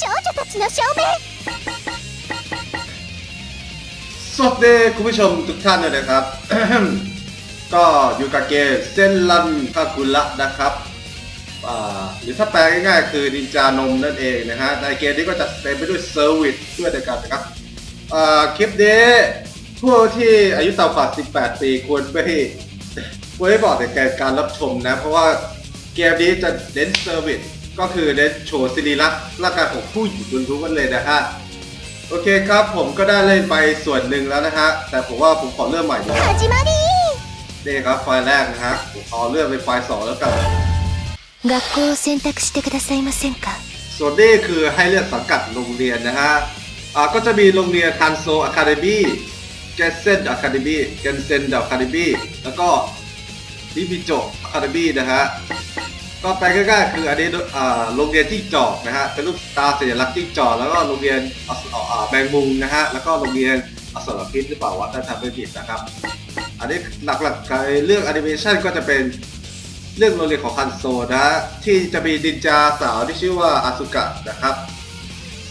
少女たちの証明 สวัสดีคุณผู้ชมทุกท่านเลยนะครับ ก็อยู่กับเกมเซนลันคาคุระนะครับอ่าหรือถ้าแปลง่ายๆ คือนินจานมนั่นเองนะฮะในเกมนี้ก็จะเต็มไปด้วยเซอร์วิสด้วยกันนะครับอ่าคลิปนี้ผู้ที่อายุต่ำกว่า 18 ปีควรไปควรให้บอกในการรับชมนะ เพราะว่าเกมนี้จะเน้นเซอร์วิส ก็คือเดชโชสิริรัตน์ร่างกายของผู้หญิงบนทุกวันเลยนะฮะโอเคครับผมก็ได้เล่นไปส่วนหนึ่งแล้วนะฮะแต่ผมว่าผมขอเริ่มใหม่ดีกว่านี่ครับไฟล์แรกนะฮะผมขอเลื่อนไปไฟล์สองแล้วกันส่วนนี้คือให้เลือกสังกัดโรงเรียนนะฮะอ่าก็จะมีโรงเรียนทันโซอะคาเดมี่เกนเซนอะคาเดมี่เกนเซนอะคาเดมี่แล้วก็นิบิโจอะคาเดมี่นะฮะ ก็ไปง่ายๆคืออันนี้โรงเรียนที่จอกนะฮะเป็นรูปตาสัญลักษณ์ที่จอกแล้วก็โรงเรียนอสอ่าแมงมุมนะฮะแล้วก็โรงเรียนอสรพิษหรือเปล่าวะถ้าทำไม่ผิดนะครับอันนี้หลักๆเรื่องแอนิเมชันก็จะเป็นเรื่องโรงเรียนของคันโซนะฮะที่จะมีดินจาสาวที่ชื่อว่าอาสุกะนะครับ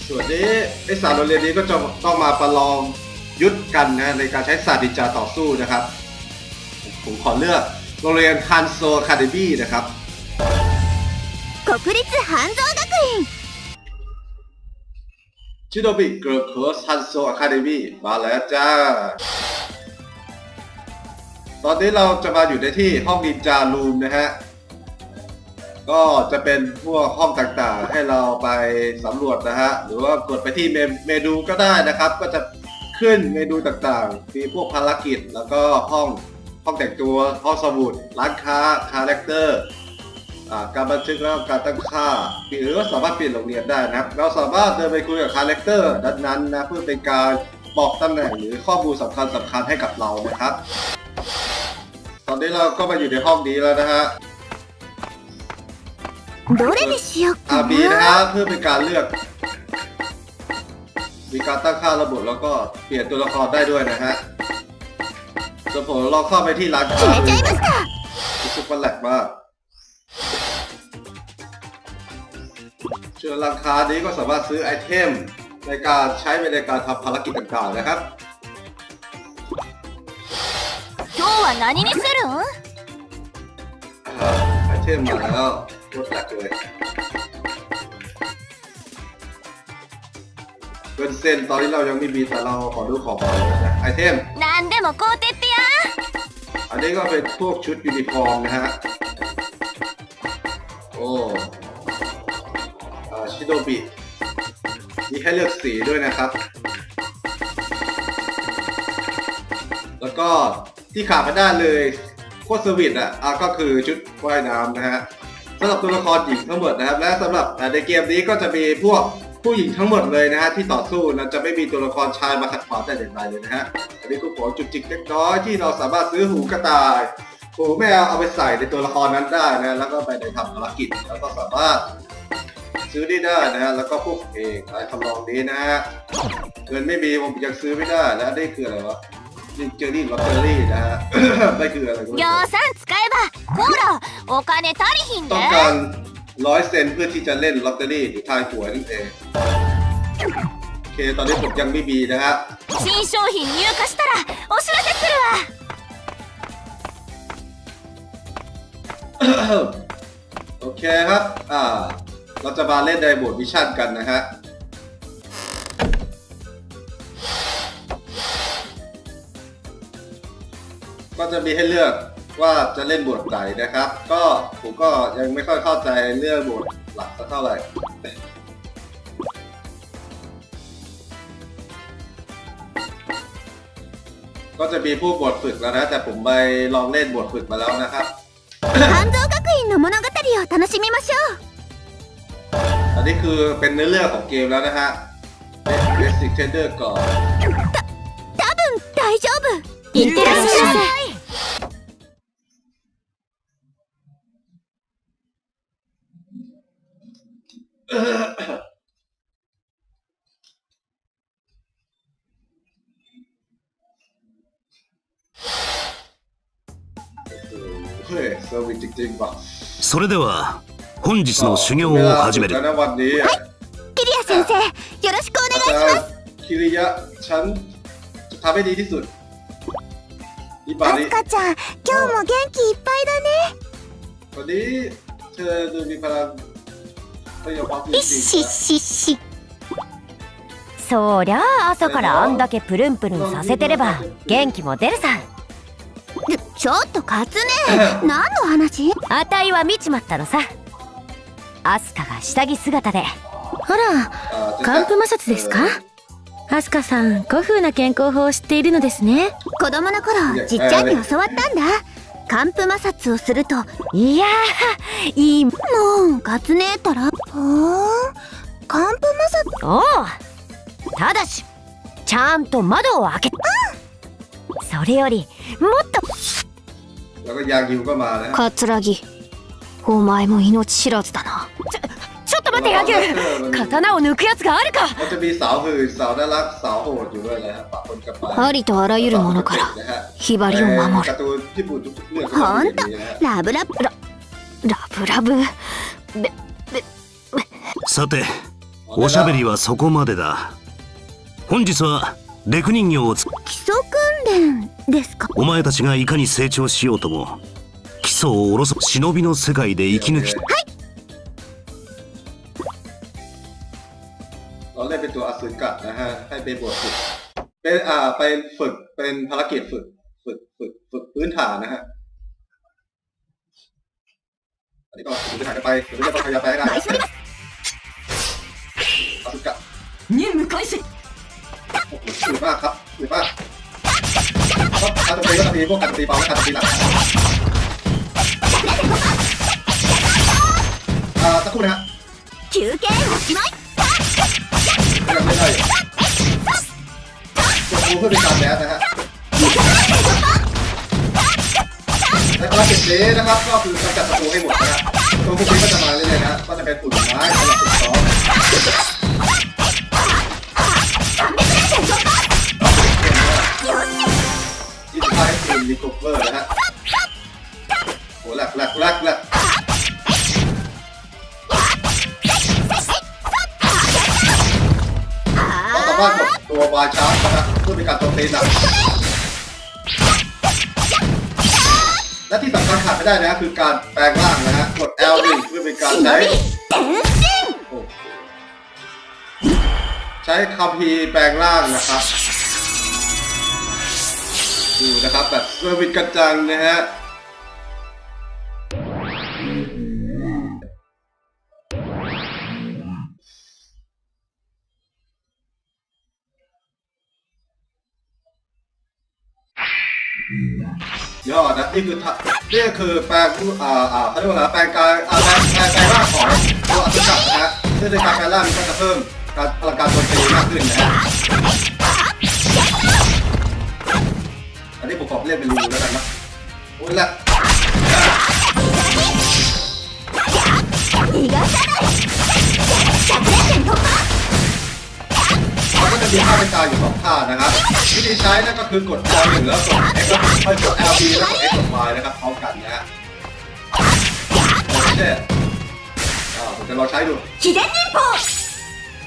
ส่วนนี้ไอสาวโรงเรียนนี้ก็จะต้องมาประลองยุทธกันนะในการใช้ศาสตร์ดินจาต่อสู้นะครับ ผมขอเลือกโรงเรียนคันโซคาเดมี่นะครับ 国立半蔵学院 ชิโนบิเกิร์ลโคสฮันโซอะคาเดมี่มาแล้วจ้า ตอนนี้เราจะมาอยู่ในที่ห้องนินจารูมนะฮะ ก็จะเป็นพวกห้องต่างๆ ให้เราไปสำรวจนะฮะ หรือว่ากดไปที่เมเมนูก็ได้นะครับ ก็จะขึ้นเมนูต่างๆ มีพวกภารกิจ แล้วก็ห้องห้องแต่งตัว ห้องสมุด ร้านค้า คาแรคเตอร์ อ่า การบันทึกแล้วก็การตั้งค่าหรือว่าสามารถเปลี่ยนโรงเรียนได้นะครับ เราสามารถเดินไปคุยกับคาแรคเตอร์นั้นๆนะเพื่อเป็นการบอกตำแหน่งหรือข้อมูลสำคัญสำคัญให้กับเรานะครับ ตอนนี้เราก็มาอยู่ในห้องนี้แล้วนะฮะ どれにしよう อา か บีนะ な ฮะเพื่อเป็นการเลือก มีการตั้งค่าระบบแล้วก็เปลี่ยนตัวละครได้ด้วยนะฮะส่วนผมเราเข้าไปที่ร้าน 決 ค้า めちゃいました รู้สึกว่าแหลกมาก เชิญราคานี้ก็สามารถซื้อไอเทมในการใช้ในการทำภารกิจต่างๆนะครับ 今日は何にするん อ่าไอเทมมาแล้วโคตรแหลกเลยเกินเส้นตอนนี้เรายังไม่มีแต่เราขอดูของก่อนเลยนะไอเทม 何でも買うてってや อันนี้ก็เป็นพวกชุดยูนิฟอร์มนะฮะ โอ้อา ชิโดบิมีให้เลือกสีด้วยนะครับ แล้วก็ที่ขาดไม่ได้เลยโคตรสวิตอะอะก็คือชุดว่ายน้ำนะฮะสำหรับตัวละครหญิงทั้งหมดนะครับ และสำหรับในเกมนี้ก็จะมีพวกผู้หญิงทั้งหมดเลยนะฮะที่ต่อสู้นะจะไม่มีตัวละครชายมาขัดขวางแต่อย่างใดเลยนะฮะอันนี้ก็ขอจุกจิกเล็กน้อยที่เราสามารถซื้อหูกระต่ายหูแมวเอาไปใส่ในตัวละครนั้นได้นะแล้วก็ไปในทำภารกิจแล้วก็สามารถ ซื้อได้ได้นะฮะ แล้วก็พวกเอกอะไรทำนองนี้นะฮะ เงินไม่มีผมยังซื้อไม่ได้แล้วนี่คืออะไรวะนี่เจอรี่ลอตเตอรี่นะฮะ ไม่คืออะไรก็ไม่ ぎょ รู้ うさん使えばほらお金足りひんで ต้องการร้อยเซนเพื่อที่จะเล่นลอตเตอรี่หรือทายหวยนั่นเองโอเค ตอนนี้ผมยังไม่มีนะฮะ 新商品入荷したらお知らせするわ โอเคครับ อ่า เราจะมาเล่นในโหมดมิชชั่นกันนะฮะ ก็จะมีให้เลือกว่าจะเล่นบทไหนนะครับ ก็ผมก็ยังไม่ค่อยเข้าใจเรื่องบทหลักสักเท่าไหร่ ก็จะมีผู้บทฝึกแล้วนะ แต่ผมไปลองเล่นบทฝึกมาแล้วนะครับ 半蔵学院の物語を楽しみましょう อันนี้คือเป็นเนื้อเรื่องของเกมแล้วนะฮะ Basic Tender ก่อน 多分大丈夫いってらっしゃい เฮ้ยเซอร์วิสจริงๆป่ะ それでは 本日の修行を始める แล้วนะวันนี้ キリア先生よろしくお願 อาย し จาร ま ย์คิริยะฉันจะทำให้ดีที่สุดนี่บา す ริ アスカちゃん今日も元気いっぱいだね วันนี้เธอดูมีพลังพยาบาลจ いっ ริง しっしっしそりゃあ朝からあんだけプルンプルンさせてれば元気も出るさちょっとカツネ何の話あたいは見ちまったのさ アスカが下着姿で。あら寒風摩擦ですか？アスカさん古風な健康法を知っているのですね。子供の頃じっちゃんに教わったんだ。寒風摩擦をするといやいいもうガツねえたらほう寒風摩擦おうただしちゃんと窓を開け、うん、それよりもっと桂木お前も命知らずだな。ちょっと待てヤギュ刀を抜くやつがあるか มันจะมีสาวหื่นสาวน่ารักสาวโหดอยู่ด้วยนะฮะปะปนกันไป ありとあらゆるものからนะฮะ ひばりを守 กา る。 ร์ตูนญี่ปุ่นทุกๆเรื่องก็จะมีอย่างนี้นะฮะ ラブラブラブラブ。さておしゃべりはそこまでだ本日はレク人形をつ基礎訓練ですかお前たちがいかに成長しようとも 基礎を下ろす忍びの世界で生き抜き เราเล่นเป็นตัวอสุกะนะฮะ ให้ไปบวชฝึกเป็นอ่าไปฝึกเป็นภารกิจฝึก ฝึกฝึกฝึกพื้นฐานนะฮะ อันนี้ก็ฝึกพื้นฐานกันไปเดี๋ยวเราจะต้องพยายามไปให้ได้นะอสุกะ 任務開始 โอ้โหสวยมากครับสวยมากก็การตีก็จะมีพวกการตีเบาและการตีหนัก อ่าสักครู่นะฮะ 休憩おしまい ยังไม่ได้อยู่ตัวกูเพื่อเป็นการแดนนะฮะในภารกิจนี้นะครับ ก็คือกำจัดศัตรูให้หมดนะฮะตัวพวกนี้ก็จะมาเรื่อยๆนะก็จะเป็นปุ่นไม้สำหรับฝึกซ้อม ดตัวบาร์ชาร์จนะฮะเพื่อเป็นการโจมตีหนักและที่สำคัญขาดไม่ได้นะคือการแปลงร่างนะฮะกด L1 เพื่อเป็นการใช้ใช้คัมภีร์แปลงร่างนะครับดูนะครับแบบเซอร์วิสกระจังนะฮะ ยอดนะนี่คือทะนี่คือแปลงผู้อ่าอ่าเขาเรียกว่าอะไรนะแปลงกายอ่าแปลงแปลงแปลงร่างของตัวอัศจรรย์นะฮะซึ่งในการแปลงร่างนี้ก็จะเพิ่มการพลังการโจมตีมากขึ้นนะฮะอันนี้ผมขอเล่นเป็นรูแล้วกันนะโอ้ยละ 逃がさない 100連戦突破 มันก็จะมีท่าเป็นกายอยู่สองท่านะครับวิธีใช้นั่นก็คือกด L1 แล้วกด X แล้วค่อยกด LB แล้วกด X กด Y นะครับพร้อมกันนะฮะโอเคอ่าผมจะลองใช้ดู 秘伝忍法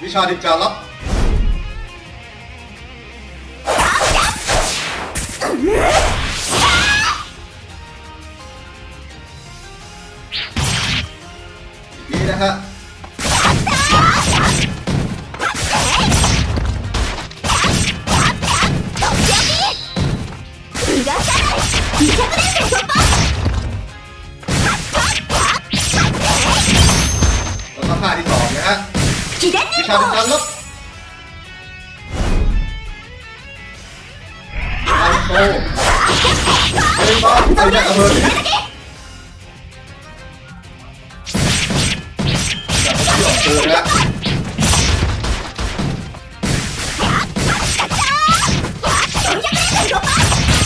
วิชาดิจารับ นี่นะฮะ าดิ法จารับไอโซเฮ้ยบ้าไอ้แม่ระเบิดจับที่ออกตัวนะฮะ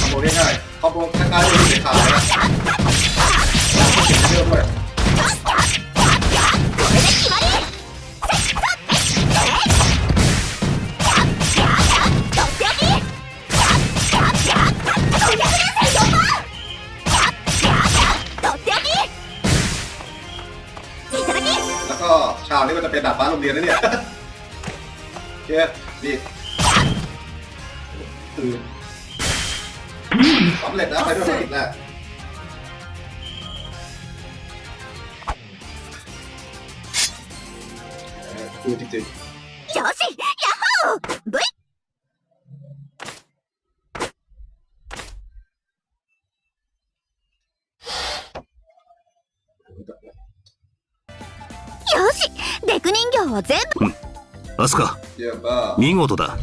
คอมโบง่ายๆคอมโบคล้ายๆที่เด็กขายนะเยอะด้วยากนี้ก็จะเป็นแบบ ฟ้าโรงเรียนนะเนี่ย โอเคดีคือสำเร็จแล้วไปด้วยภารกิจแรกเออคือจริง よしヤッホー を全部、うん、アスカ見事だ。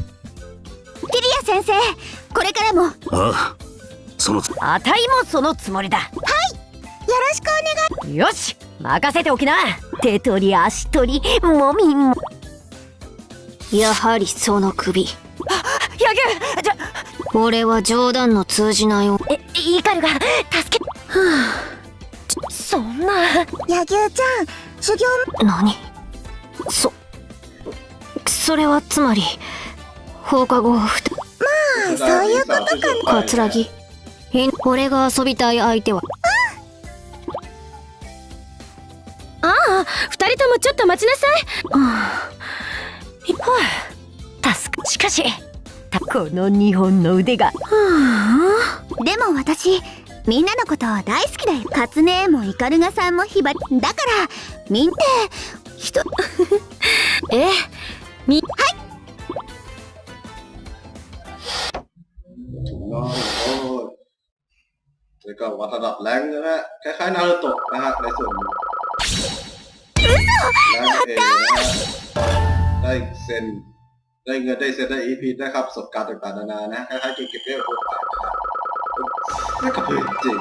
キリア先生これからも。ああそのあたいもそのつもりだ。はい。よろしくお願い。よし任せておきな。手取り足取りもみも。やはりその首。あヤギじゃ俺は冗談の通じないえイカルが助け。はあ。そんな。野球ちゃん修行。何？そそれはつまり放課後ふたそういうことか桂木え俺が遊びたい相手は？ああ二人ともちょっと待ちなさい。助かしかしこの2本の腕が。でも私みんなのこと大好きだよカツネもイカルガさんもヒバだからみんって人ええみ ถูกต้องโอ้ยแล้วก็วัดระดับแรงค์นะฮะคล้ายๆนารูโตะนะฮะในส่วนนี้แรงค์เองนะฮะได้เซ็น ได้เงินได้เซ็นได้ EP ได้ครับประสบการณ์ต่างๆนานานะคล้ายๆเกมเก็บเวลทั่วไปนะฮะไม่กระพือจริง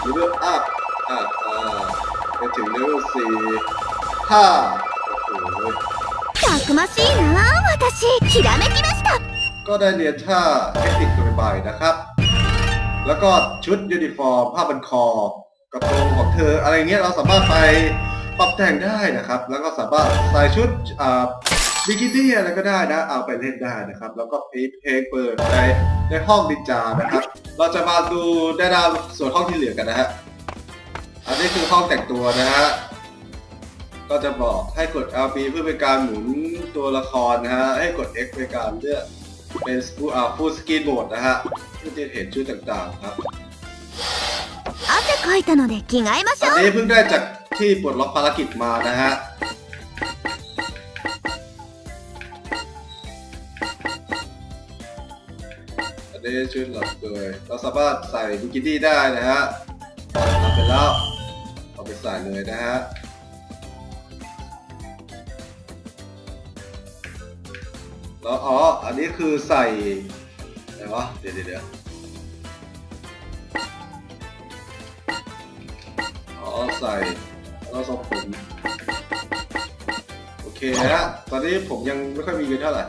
เลเวลอัพอ่าอ่าไปถึงเลเวลสี่ ห้าโอ้โห たくましいな私ひらめきました ก็ได้เรียนท่าเทคนิคตัวใหม่นะครับ แล้วก็ชุดยูนิฟอร์มผ้าบันคอกระโปรงของเธอ อะไรเงี้ยเราสามารถไปปรับแต่งได้นะครับ แล้วก็สามารถใส่ชุดอ่าบิกินี่อะไรก็ได้นะ เอาไปเล่นได้นะครับ แล้วก็เพลงเพลงเปิดในในห้องดินจานะครับ เราจะมาดูได้ดาวส่วนห้องที่เหลือกันนะฮะ อันนี้คือห้องแต่งตัวนะฮะ ก็จะบอกให้กด LB เพื่อเป็นการหมุนตัวละครนะฮะ ให้กด X เป็นการเลือกเป็น full อ่า full screen mode นะฮะเพื่อจะเห็นชุดต่างๆครับ 汗かいたので着替えまし อัน ょう นี้เพิ่งได้จากที่ปลดล็อกภารกิจมานะฮะ อันนี้ชุดหลับเลยเราสามารถใส่บิกินี่ได้นะฮะทำไปแล้ว เอาไปใส่เลยนะฮะ แล้วอ๋อ อันนี้คือใส่อะไรวะ เดี๋ยวเดี๋ยวเอ๋อ ใส่แล้วทรงผมโอเคฮะ ตอนนี้ผมยังไม่ค่อยมีเงินเท่าไหร่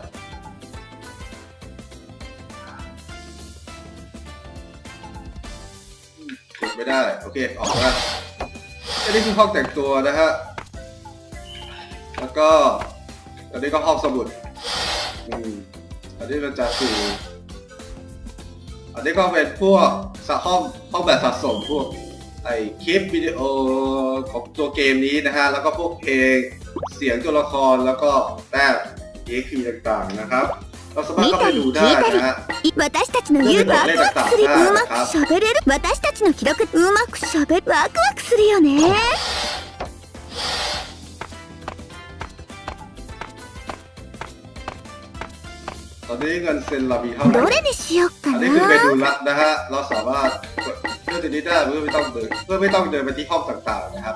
กดไม่ได้ โอเค ออกแล้วอันนี้คือห้องแต่งตัวนะฮะ แล้วก็อันนี้ก็ห้องสมุด อันนี้มันจะคืออันนี้ก็เป็นพวกสะห้องห้องแบบสะสมพวกไอคลิปวิดีโอของตัวเกมนี้นะฮะ แล้วก็พวกเพลงเสียงตัวละครแล้วก็แต้ม EXP ต่างๆนะครับ เราสามารถเข้าไปดูได้นะฮะ い私たちの言うワクワクするうまくしゃべれる私たちの記録うまくしゃべるワクワクするよね นนี้เงินเซ็นเรามีเท่าไหร่ どれにしよっか อันนี้คือเม な นูลัดนะฮะ เราสามารถกดเลือกตัวนี้ได้เพื่อไม่ต้องเดินเพื่อไม่ต้องเดินไปที่ห้องต่างๆนะครับ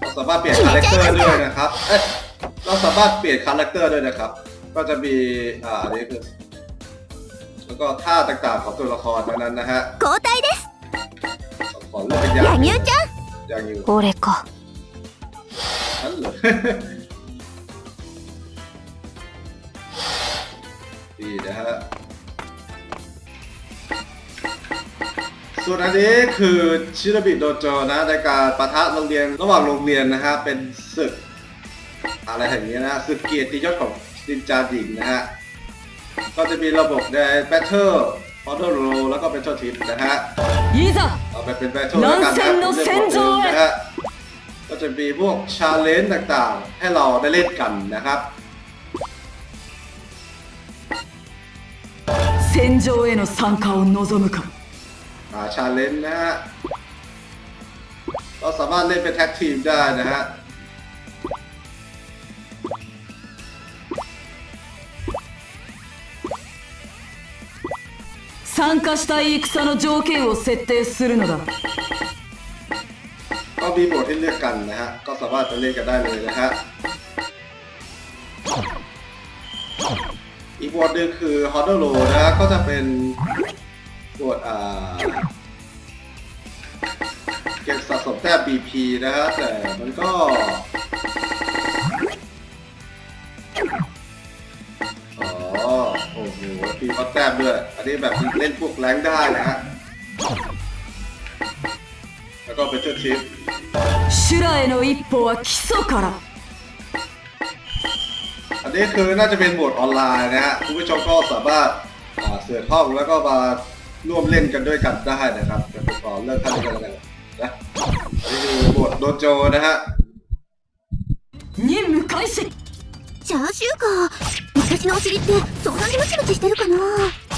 เราสามารถเปลี่ยนคาแรคเตอร์ด้วยนะครับ เอ๊ะเราสามารถเปลี่ยนคาแรคเตอร์ด้วยนะครับ ก็จะมี อ่า อันนี้คือ แล้วก็ท่าต่างๆของตัวละครนั้นๆนะฮะ 交代です ขอเลือกเป็นอย่าง 柳生ちゃん อย่างอยู่ 俺か นั่นเหรอ นี่นะฮะส่วนอันนี้คือชิรบิโดโจนะในการประทะโรงเรียนระหว่างโรงเรียนนะฮะเป็นศึก อะไรอย่างเงี้นะศึกเกียรติยศของนินจาดิงนะฮะก็จะมีระบบในแบทเทิลออเทอร์โรแล้วก็เป็นเจ้าทิปนะฮะเอาไปเป็นแบทเทิลแล้วกันนะเล่นผมนะฮะก็จะมีพวกชาเลนจ์ต่างๆ ให้เราได้เล่นกันนะครับ 戦場への参加を望むか อ่าชาเลนจ์นะฮะเราสามารถเล่นเป็นแท็กทีมได้นะฮะ 参加したい戦の条件を設定するのだ ก็มีบทให้เลือกกันนะฮะ ก็สามารถจะเล่นกันได้เลยนะฮะ อีกบทหนึ่งคือฮอ n เ r อร์โลนะฮะ ก็จะเป็นบทอ่า เก็บสะสมแต้ม BP นะฮะ แต่มันก็ อ๋อ โอ้โหปีพัดแต้มด้วย อันนี้แบบเล่นพวกแรงค์ได้นะฮะ แล้วก็เป็นเจ้าชิป 修羅への一歩は基礎から อั นนี้คือน่าจะเป็นโหมดออนไลน์นะฮะคุณผู้ชมก็สามารถอ่าเสือกห้องแล้วก็มาร่วมเล่นกันด้วยกันได้นะครับเดี๋ยวผมขอเลิกท่านนี้กันแล้วกันนะอันนี้คือโหมดโดโจนะฮะ 任務開始チャーシューか私のお尻ってそんなにムチムチしてるかな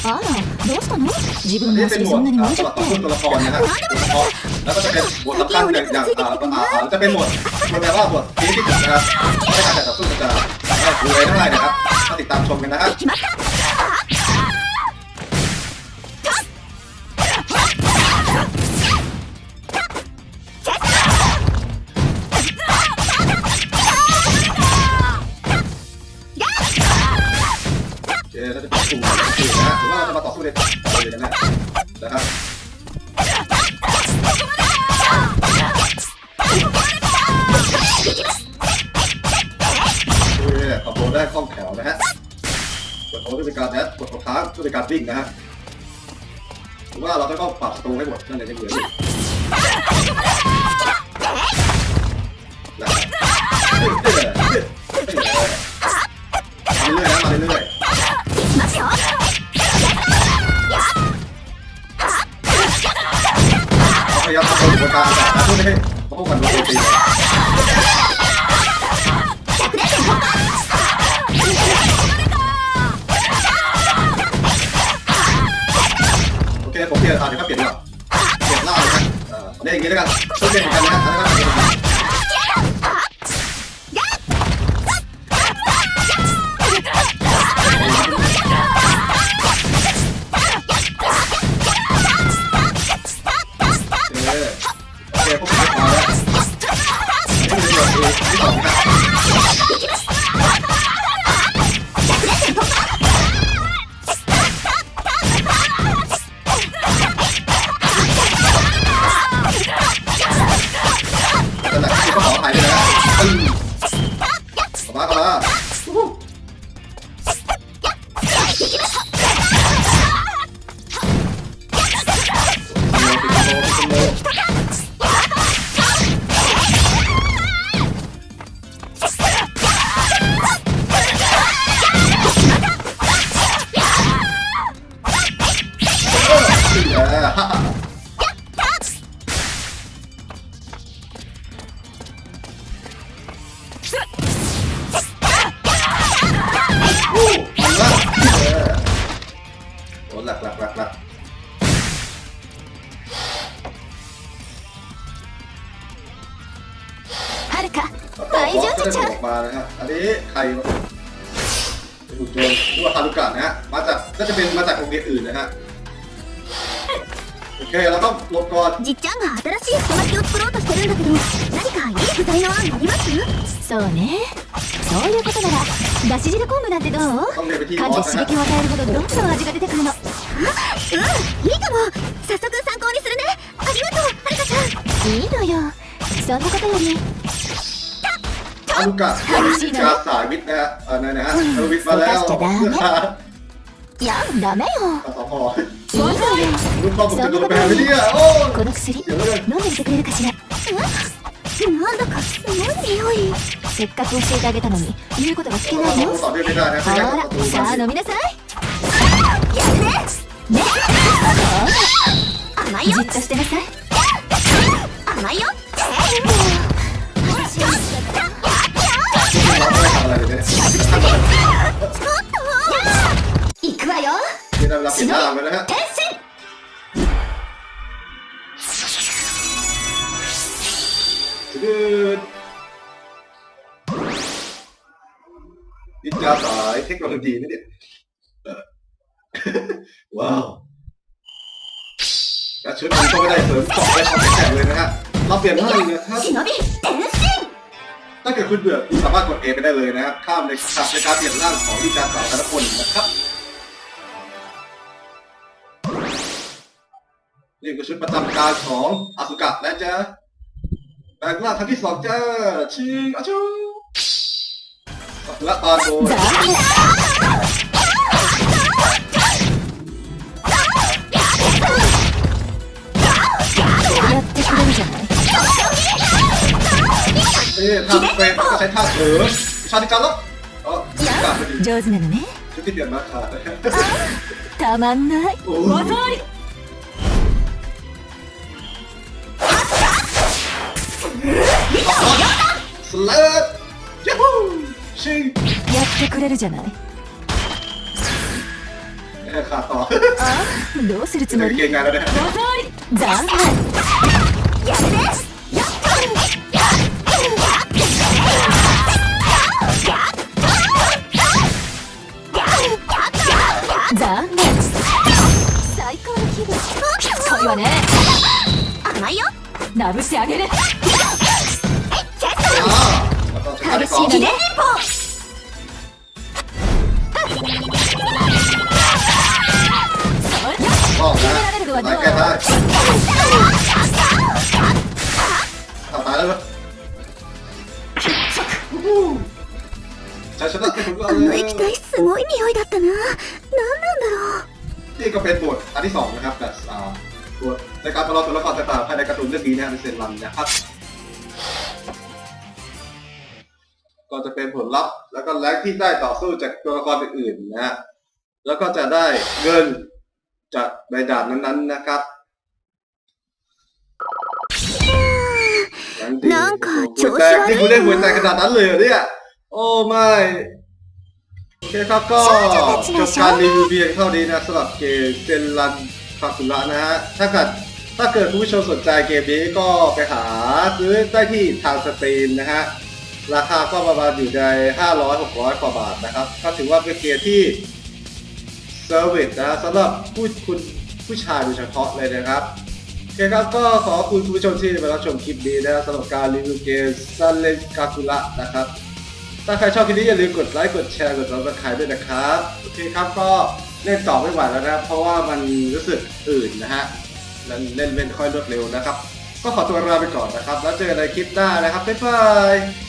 あらどうしたの自 อันนี้เป็นโหมดอ่าสลับต่อสู้ตัวละครนะฮะตัวละครแล้วก็จะเป็นโหมดสำคัญอย่างอย่างอ่าอ่าอ่าจะเป็นโหมดมันแปลว่าโหมดพีที่สุดนะครับไม่การแต่ต่อสู้มันจะ อ่าดูอะไรได้นะครับมาติดตามชมกันนะครับ นะฮะหรืว่าเราต้องปรับตรงให้หมดนั่นเลยจออเยม่เหพยายามทำตัวบนตาอากาศนะเพื่อไม่ให้พวกมันโดนตี เชียร์ตาเดี๋ยวก็เปลี่ยนดีกว่าเปลี่ยนล่าเลยนะเออเล่นอย่างนี้แล้วกันช่วยเปลี่ยนเหมือนกันนะแล้วก็ ก็ 愛 บอ 情 สก็ ち ได้ ゃ บ う อกมานะฮะอันนี้ใครวะเป็นหุ่นยนต์หรือว่าฮารุกะนะฮะ มาจากน่าจะเป็นมาจากโรงเรียนอื่นนะฮะ โอเคเราต้องลบก่อน じっちゃんが新しい太巻きを作ろうとしてるんだけど何かいい具材の案ありますそうねそういうことならだし汁昆布なんてどう ต้องเรียนไปที่ 噛ん บอ で สนะ 刺激 ฮะ を与えるほどどんどん味が出てくるのうんいいかも早速参考にするねありがとうはるかちゃんいいのよそんなことより ฮารุกะฮารุกะสายวิทย์นะฮะอันนั้นนะฮะฮารุวิทย์มาแล้ว いやダメよ สพ いいのよ ลูกพ่อผมจะโดนไปหาไม่เนี่ยโอ้ย この薬飲んでみてくれるかしらなんだかすごい匂いせっかく教えてあげたのに言うことが聞け เรา ない ต้ よ องต่อเนื่องไม่ได้นะ ほ ไม่งั้นประตู らさあ มัน 飲みなさいやるねね甘いよじっとしてなさい甘いよは เราไม่ได้ทำอะไรเลยเนี่ย 行くわよ นี่ได้เวลาเปลี่ยนหน้าไปแล้วฮะ 変身 ดืดนินจาสายเทคโนโลยีนี่เนี่ยเออว้าวแล้วชุดนี้ก็ไม่ได้เสริมเกราะและความแข็งแรงเลยนะฮะ เราเปลี่ยนหน้าเลยนะครับ 忍び変身 ถ้าเกิดคุณเบื่อคุณสามารถกด A ไปได้เลยนะครับ ข้ามในขับในการเปลี่ยนร่างของวิจารย์สาวแต่ละคนนะครับนี่คือชุดประจำการของอาสุกะและจ้าแปลงร่างครั้งที่สองจ้าชิงอาชูและตาโด เอ๊ะถ้าเป็นก็ใช้ท่าเออชาติการแล้วอ๋ออาสุกะพอดี 上手なのね ชุดที่เปลี่ยนมาขาด たまんない โอ้ 技あり สลัดยูฮูชิง やってくれるじゃない เอ๊ะขาดต่อ どうするつ เดี๋ も ยว り เก่งงานแล้วนะ 技あり残念残 これはね甘いよなぶしてあげる อ่าแล้วก็ใช้ท่าที่สอง 記念連邦 บอกนะตายแก้ได้ทำตายแล้วเหรอใช้ชนะที่คุณก็ あの液体すごい匂いだったな何なんだろう นี่ก็เป็นบทอันที่สองนะครับแต่ ตัวในการมาลองตัวละครต่างๆภายในการ์ตูนเรื่องนี้นะครับเซนลันนะครับก็จะเป็นผลลัพธ์ แล้วก็แรงที่ได้ต่อสู้จากตัวละครอื่นๆนะฮะแล้วก็จะได้เงินจากใบดาบนั้นๆนะครับนั่งค่ะหัวแตกนี่คุณได้หัวแตกระดาษนั้นเลยเหรอเนี่ยโอ้ไม่โอเคครับก็จบการรีวิวเพียงเท่านี้นะสำหรับเกมเซนลัน คาคุระนะฮะ ถ้าเกิดถ้าเกิดคุณผู้ชมสนใจเกมนี้ก็ไปหาซื้อได้ที่ทางสตรีมนะฮะ ราคาก็ประมาณอยู่ใน 500-600 กว่าบาทนะครับ ก็ถือว่าเป็นเกมที่เซอร์วิสนะสำหรับผู้คุณผู้ชายโดยเฉพาะเลยนะครับโอเคครับก็ขอบคุณคุณผู้ชมที่มารับชมคลิปนี้นะสำหรับการรีวิวเกมซันเลนกาคุระนะครับ ถ้าใครชอบคลิปนี้อย่าลืมกดไลค์กดแชร์กดซับสไครต์ด้วยนะครับ โอเคครับก็ เล่นต่อไม่ไหวแล้วนะครับเพราะว่ามันรู้สึกอื่นนะฮะแล่นเล่นไม่ค่อยรวดเร็วนะครับ ก็ขอตัวลาไปก่อนนะครับ แล้วเจอกันในคลิปหน้านะครับบ๊ายบาย